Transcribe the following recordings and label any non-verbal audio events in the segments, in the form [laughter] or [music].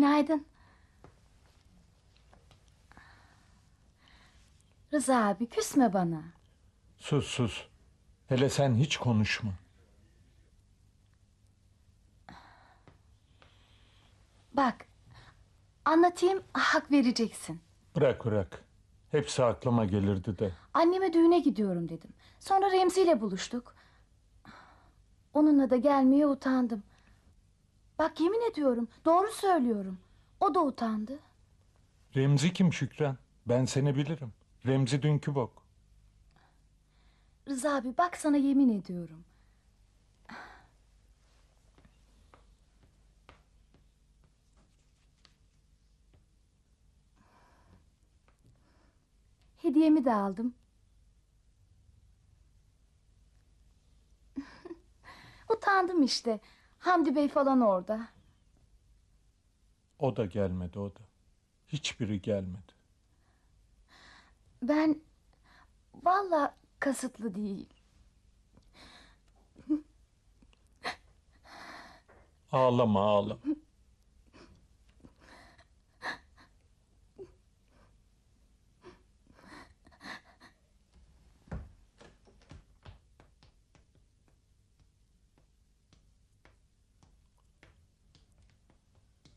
Günaydın. Rıza abi küsme bana. Sus sus. Hele sen hiç konuşma. Bak anlatayım hak vereceksin. Bırak bırak. Hepsi aklıma gelirdi de. Anneme düğüne gidiyorum dedim. Sonra Remzi ile buluştuk. Onunla da gelmeye utandım. Bak yemin ediyorum doğru söylüyorum. O da utandı. Remzi kim Şükran? Ben seni bilirim. Remzi dünkü bok. Rıza abi bak sana yemin ediyorum. Hediyemi de aldım. [laughs] Utandım işte. Hamdi Bey falan orada. O da gelmedi o da. Hiçbiri gelmedi. Ben valla kasıtlı değil. Ağlama ağlama.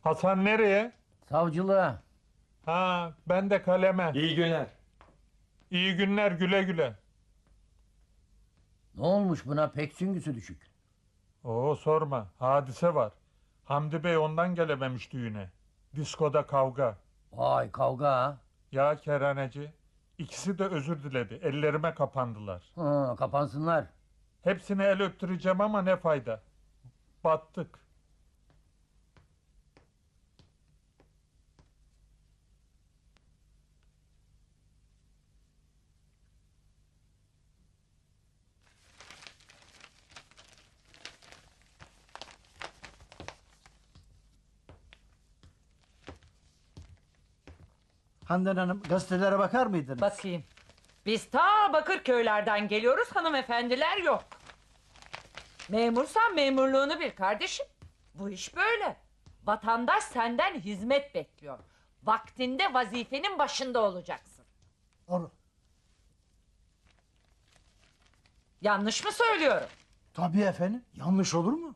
Hasan nereye? Savcılığa. Ha ben de kaleme. İyi günler. İyi günler güle güle. Ne olmuş buna pek süngüsü düşük. Oo sorma hadise var. Hamdi Bey ondan gelememiş düğüne. Diskoda kavga. Vay kavga ha. Ya kerhaneci. İkisi de özür diledi. Ellerime kapandılar. Hı, kapansınlar. Hepsine el öptüreceğim ama ne fayda. Battık. Handan Hanım gazetelere bakar mıydınız? Bakayım. Biz ta Bakırköylerden geliyoruz hanımefendiler yok. Memursan memurluğunu bil kardeşim. Bu iş böyle. Vatandaş senden hizmet bekliyor. Vaktinde vazifenin başında olacaksın. Doğru. Yanlış mı söylüyorum? Tabii efendim. Yanlış olur mu?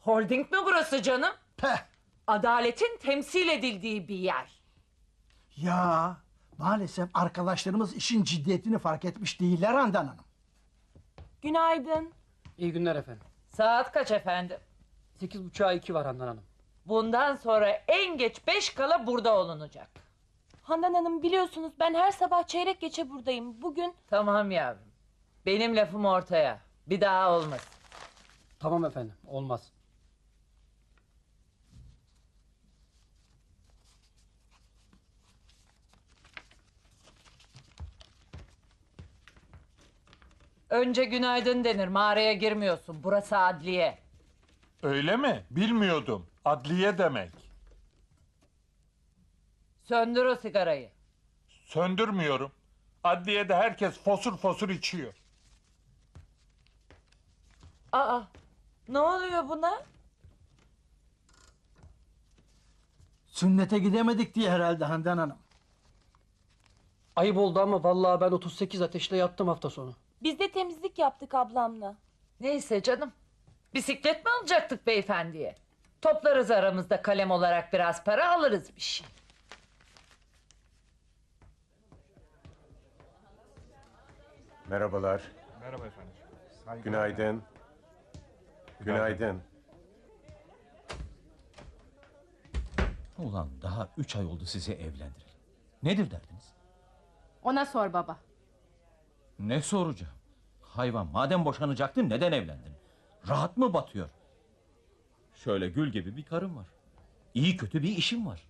Holding mi burası canım? Peh. Adaletin temsil edildiği bir yer. Ya maalesef arkadaşlarımız işin ciddiyetini fark etmiş değiller Handan Hanım. Günaydın. İyi günler efendim. Saat kaç efendim? Sekiz buçuğa iki var Handan Hanım. Bundan sonra en geç beş kala burada olunacak. Handan Hanım biliyorsunuz ben her sabah çeyrek geçe buradayım. Bugün Tamam yavrum. Benim lafım ortaya. Bir daha olmaz. Tamam efendim, olmaz. Önce günaydın denir. Mağaraya girmiyorsun. Burası adliye. Öyle mi? Bilmiyordum. Adliye demek. Söndür o sigarayı. Söndürmüyorum. Adliyede herkes fosur fosur içiyor. Aa, ne oluyor buna? Sünnete gidemedik diye herhalde Handan Hanım. Ayıp oldu ama vallahi ben 38 ateşle yattım hafta sonu. Biz de temizlik yaptık ablamla. Neyse canım. Bisiklet mi alacaktık beyefendiye? Toplarız aramızda kalem olarak biraz para alırız bir şey. Merhabalar. Merhaba efendim. Günaydın. Günaydın. Ulan daha üç ay oldu sizi evlendirelim. Nedir derdiniz? Ona sor baba. Ne soracağım? Hayvan madem boşanacaktın neden evlendin? Rahat mı batıyor? Şöyle gül gibi bir karın var. İyi kötü bir işim var.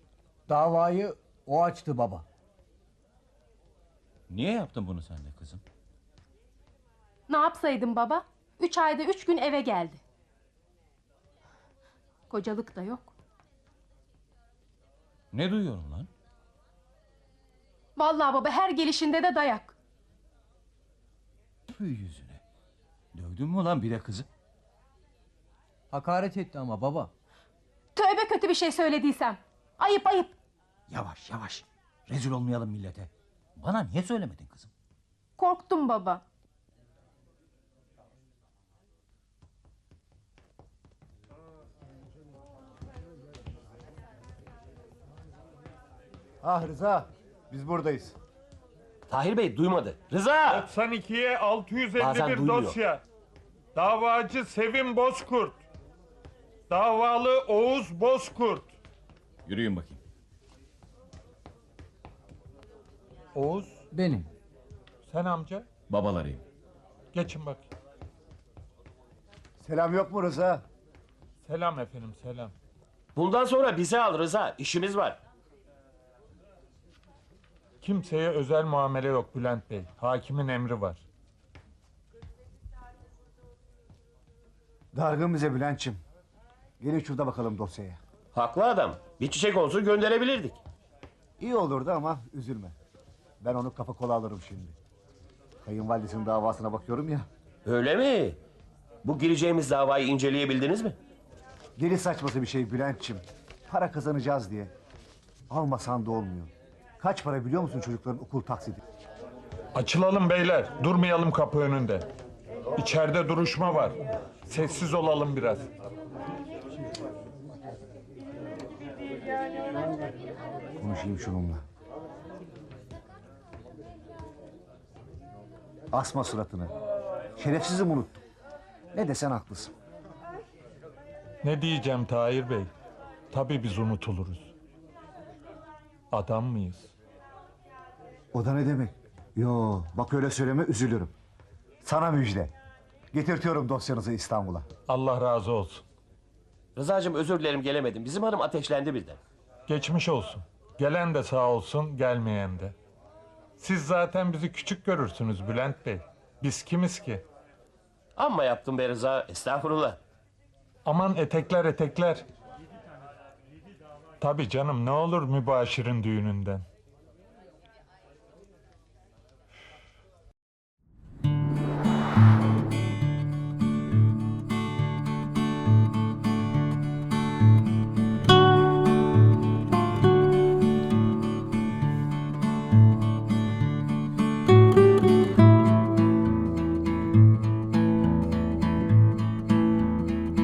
Davayı o açtı baba. Niye yaptın bunu sen de kızım? Ne yapsaydım baba? Üç ayda üç gün eve geldi. Kocalık da yok. Ne duyuyorum lan? Vallahi baba her gelişinde de dayak. Tüy yüzüne. Dövdün mü lan bir de kızı? Hakaret etti ama baba. Tövbe kötü bir şey söylediysem. Ayıp ayıp. Yavaş yavaş. Rezil olmayalım millete. Bana niye söylemedin kızım? Korktum baba. Ah Rıza, biz buradayız. Tahir Bey duymadı. Rıza! 92'ye 651 Bazen dosya. Davacı Sevim Bozkurt. Davalı Oğuz Bozkurt. Yürüyün bakayım. Oğuz Benim. sen amca Babalarıyım. geçin bak. Selam yok mu Rıza? Selam efendim selam. Bundan sonra bizi al Rıza. İşimiz var. Kimseye özel muamele yok Bülent Bey. Hakimin emri var. Dargın bize Bülent'çim. Gelin şurada bakalım dosyaya. Haklı adam. Bir çiçek olsun gönderebilirdik. İyi olurdu ama üzülme. Ben onu kafa kola alırım şimdi. Kayınvalidesinin davasına bakıyorum ya. Öyle mi? Bu gireceğimiz davayı inceleyebildiniz mi? Deli saçması bir şey Bülent'çim. Para kazanacağız diye. Almasan da olmuyor. Kaç para biliyor musun çocukların okul taksidi? Açılalım beyler. Durmayalım kapı önünde. İçeride duruşma var. Sessiz olalım biraz. Konuşayım şununla. Asma suratını. Şerefsizim unuttum. Ne desen haklısın. Ne diyeceğim Tahir Bey? Tabii biz unutuluruz. Adam mıyız? O da ne demek? Yo bak öyle söyleme üzülürüm. Sana müjde. Getirtiyorum dosyanızı İstanbul'a. Allah razı olsun. Rıza'cığım özür dilerim gelemedim. Bizim hanım ateşlendi birden. Geçmiş olsun. Gelen de sağ olsun, gelmeyen de. Siz zaten bizi küçük görürsünüz Bülent Bey. Biz kimiz ki? Amma yaptım be Rıza. Estağfurullah. Aman etekler etekler. Tabii canım ne olur mübaşirin düğününden.